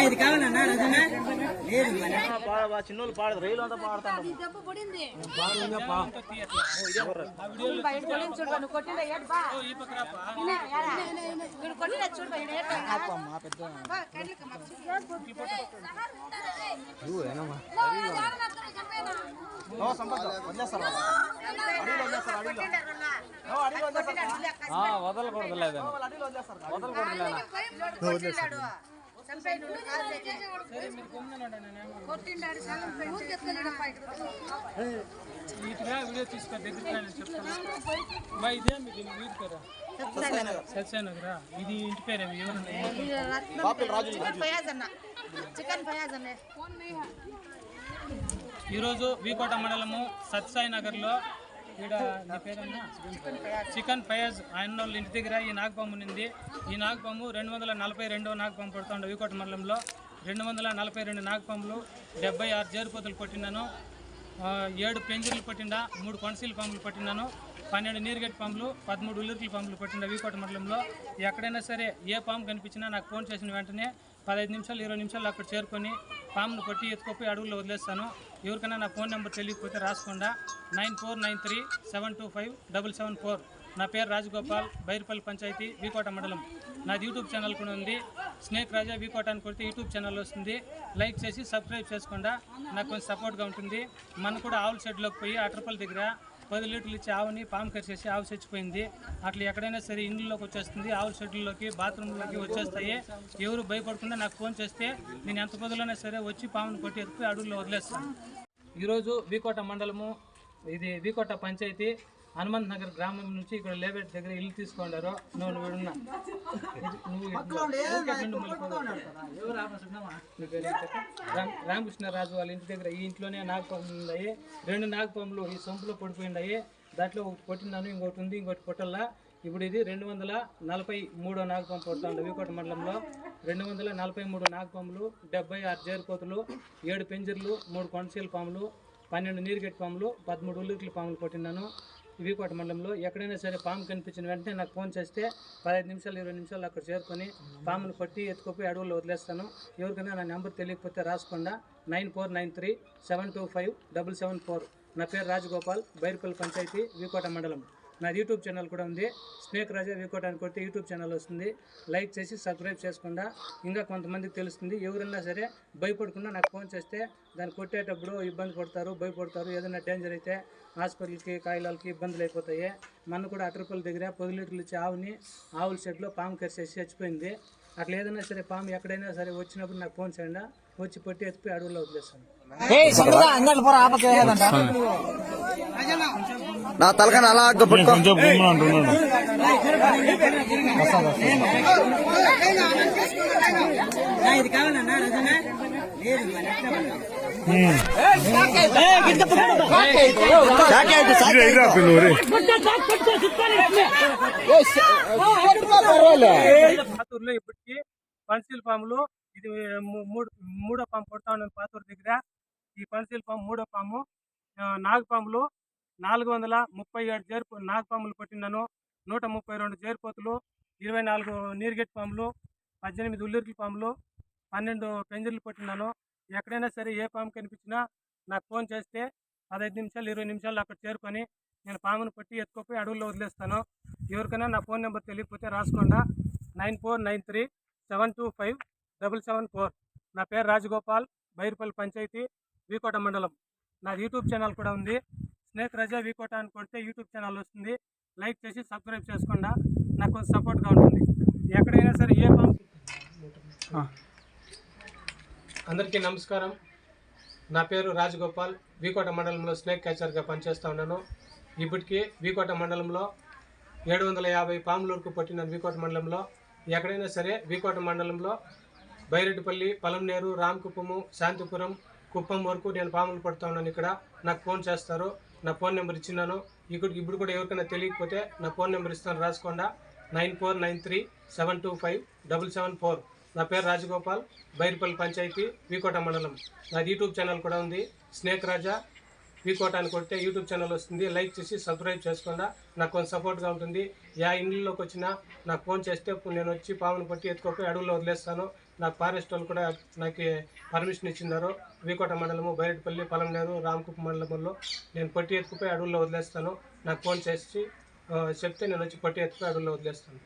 ఇది కావాలన్నా రజనా లేదు మరి. చిన్నోళ్ళు పాడదు. రైలు అంతా వదలకూడదు లేదండి నీట్గా వీడియో తీసుకో దగ్గరికి చెప్తాను ఇదే మీకు వీధి పేరా ఇది ఇంటి చికెన్ ఫయాజ్ అన్న ఈరోజు వీకోట మండలము సత్సాయి నగర్లో చికెన్ ఫయాజ్ ఆయన వాళ్ళ ఇంటి దగ్గర ఈ నాగపాము ఉంది ఈ నాగపాము రెండు వందల నలభై రెండో నాగపాము పడుతుండే వికోట మండలంలో. రెండు వందల నలభై రెండు నాగపాములు డెబ్బై ఆరు జేరుపోతులు కొట్టినాను ఏడు పెంజర్లు పట్టిండా మూడు కొనసీల పాములు పట్టినాను పన్నెండు నీరుగట్టి పాములు పదమూడు ఉల్లిరికల పాములు పట్టిండా వికోట మండలంలో. ఎక్కడైనా సరే ఏ పాము కనిపించినా నాకు ఫోన్ చేసిన వెంటనే పదహైదు నిమిషాలు ఇరవై నిమిషాలు అక్కడ చేరుకొని పామును కొట్టి ఎత్తుకుపోయి అడుగులో వదిలేస్తాను. ఎవరికైనా నా ఫోన్ నెంబర్ తెలియకపోతే రాసుకోండా. Nine four nine three seven two five double seven four. నా పేరు రాజగోపాల్ బైర్పల్లి పంచాయతీ వీకోట మండలం. నాది యూట్యూబ్ ఛానల్ కూడా ఉంది. స్నేక్ రాజా వీకోట అని కొడితే యూట్యూబ్ ఛానల్ వస్తుంది. లైక్ చేసి సబ్స్క్రైబ్ చేసుకుండా. నాకు కొంచెం సపోర్ట్గా ఉంటుంది. మనం కూడా ఆవుల షెడ్లోకి పోయి అట్రపల్లి దగ్గర పది లీటర్లు ఇచ్చి ఆవుని పాము కరిచేసి ఆవు చచ్చిపోయింది. అట్లా ఎక్కడైనా సరే ఇండ్లలోకి వచ్చేస్తుంది ఆవుల షెడ్లలోకి బాత్రూంలోకి వచ్చేస్తాయి. ఎవరు భయపడకుండా నాకు ఫోన్ చేస్తే నేను ఎంత పొద్దులోనే సరే వచ్చి పామును కొట్టి ఎత్తుకుపోయి అడుగులో వదిలేస్తాను ఈరోజు వీకోట మండలము ఇది వీకోట పంచాయతీ హనుమంత్ నగర్ గ్రామం నుంచి ఇక్కడ లేబెట్ దగ్గర ఇల్లు తీసుకున్నారు నువ్వు నువ్వు ఈడున్నా. ఇది నువ్వు ఇట్లా- ఊరికే నిండు మలుపు. నీ పేరు ఏం చెప్పు? రామ్- రామకృష్ణరాజు వాళ్ళ ఇంటి దగ్గర ఈ ఇంట్లోనే నాగపాములు ఉన్నాయి. రెండు నాగపాములు ఈ సొంపులో పడిపోయినాయి. దాంట్లో ఒకటి కొట్టినాను ఇంకోటి ఉంది ఇంకోటి కొట్టల్లా. ఇప్పుడు ఇది రెండు వందల నలభై మూడో నాగపాము పడుతుంది వీకోట మండలంలో. రెండు వందల నలభై మూడు నాగపాములు డెబ్బై ఆరు జేరుకోతులు ఏడు పెంజర్లు మూడు కొండసీల పాములు పన్నెండు నీరుగట్టి పాములు పదమూడు ఉల్లికల పాములు కొట్టినాను వికోట మండలంలో ఎక్కడైనా సరే పాము కనిపించిన వెంటనే నాకు ఫోన్ చేస్తే పదహైదు నిమిషాలు ఇరవై నిమిషాలు అక్కడ చేరుకొని పామును కొట్టి ఎత్తుకుపోయి అడవుల్లో వదిలేస్తాను. ఎవరికైనా నా నెంబర్ తెలియకపోతే రాసుకోండా. Nine four nine three seven two five double seven four. నా పేరు రాజగోపాల్ బైర్పల్లి పంచాయతీ వికోట మండలం. నాది యూట్యూబ్ ఛానల్ కూడా ఉంది. స్నేక్ రాజా వీకోట అని కొడితే యూట్యూబ్ ఛానల్ వస్తుంది. లైక్ చేసి సబ్స్క్రైబ్ చేసుకోండా. ఇంకా కొంతమందికి తెలుస్తుంది. ఎవరైనా సరే భయపడకుండా నాకు ఫోన్ చేస్తే దాన్ని కొట్టేటప్పుడు ఇబ్బంది పడతారు భయపడతారు. ఏదైనా డేంజర్ అయితే హాస్పిటల్కి కాయలాలకి ఇబ్బందులు అయిపోతాయి. మన కూడా అట్రపల్లి దగ్గర పది లీటర్లు ఇచ్చి ఆవుని ఆవుల షెడ్లో పాము కరిసేసి చచ్చిపోయింది. అట్లా ఏదైనా సరే పాము ఎక్కడైనా సరే వచ్చినప్పుడు నాకు ఫోన్ చేయండి. వచ్చి పట్టి ఎత్తిపోయి అడవుల్లో వదిలేస్తాను. నా తలకాయ అలా పట్టుకో. ఇది? ఇదే ఇదే ఇప్పటికి పన్సీల్ పాములు ఇది మూ- మూడు మూడో పాము కొడతా ఉన్నాను పాతూరు దగ్గర. ఈ పన్సీల్ పాము మూడో పాము నాగపాములు నాలుగు వందల ముప్పై ఏడు జేరు నాగపాములు కొట్టినాను నూట ముప్పై రెండు జేరుపోతులు ఇరవై నాలుగు నీరుగెట్ పాములు పద్దెనిమిది ఉల్లిరికల పాములు పన్నెండు పెంజర్లు కొట్టినాను ఎక్కడైనా సరే ఏ పాము కనిపించినా నాకు ఫోన్ చేస్తే పదహైదు నిమిషాలు ఇరవై నిమిషాలు అక్కడ చేరుకొని నేను పామును కొట్టి ఎత్తుకుపోయి అడవుల్లో వదిలేస్తాను. ఎవరికైనా నా ఫోన్ నెంబర్ తెలియకపోతే రాసుకోండా. Nine four nine three seven two five double seven four. నా పేరు రాజగోపాల్ బైర్పల్లి పంచాయతీ వీకోట మండలం. నా యూట్యూబ్ ఛానల్ కూడా ఉంది. స్నేక్ రజా వీకోట అని కొడితే యూట్యూబ్ ఛానల్ వస్తుంది. లైక్ చేసి సబ్స్క్రైబ్ చేసుకోండా. నాకు కొంచెం సపోర్ట్గా ఉంటుంది. ఎక్కడైనా సరే ఏ అందరికీ నమస్కారం. నా పేరు రాజగోపాల్. వీకోట మండలంలో స్నేక్ క్యాచర్గా పనిచేస్తూ ఉన్నాను. ఇప్పటికీ వీకోట మండలంలో ఏడు వందల యాభై పాములూరుకు పట్టిన వీకోట మండలంలో ఎక్కడైనా సరే వీకోట మండలంలో బైరెడ్డిపల్లి పలంనేరు రామకుప్పము శాంతిపురం కుప్పం వరకు నేను పాములు పడుతూ ఉన్నాను. ఇక్కడ నాకు ఫోన్ చేస్తారు. నా ఫోన్ నెంబర్ ఇచ్చినాను ఇక్కడ ఇప్పుడు కూడా ఎవరికైనా తెలియకపోతే నా ఫోన్ నెంబర్ ఇస్తాను. రాసుకోండా. Nine four nine three seven two five double seven four. నా పేరు రాజగోపాల్. బైర్పల్లి పంచాయతీ వీకోట మండలం. నాది యూట్యూబ్ ఛానల్ కూడా ఉంది. స్నేక్ రాజా. వీకోట అని కొడితే యూట్యూబ్ ఛానల్ వస్తుంది. లైక్ చేసి సబ్స్క్రైబ్ చేసుకోండా. నాకు కొంచెం సపోర్ట్గా ఉంటుంది. యా ఇండ్లలోకి వచ్చినా నాకు ఫోన్ చేస్తే నేను వచ్చి పామును పట్టి ఎత్తుకోపోయి అడవుల్లో వదిలేస్తాను. నాకు ఫారెస్ట్ వాళ్ళు కూడా నాకు పర్మిషన్ ఇచ్చినారు వీకోట మండలము బైరెడ్పల్లి పలంనేరు రామకుప్ప మండలంలో నేను పట్టి ఎత్తుకుపోయి అడవుల్లో వదిలేస్తాను. నాకు ఫోన్ చేసి చెప్తే నేను వచ్చి పట్టి ఎత్తుకుపోయి అడవుల్లో వదిలేస్తాను.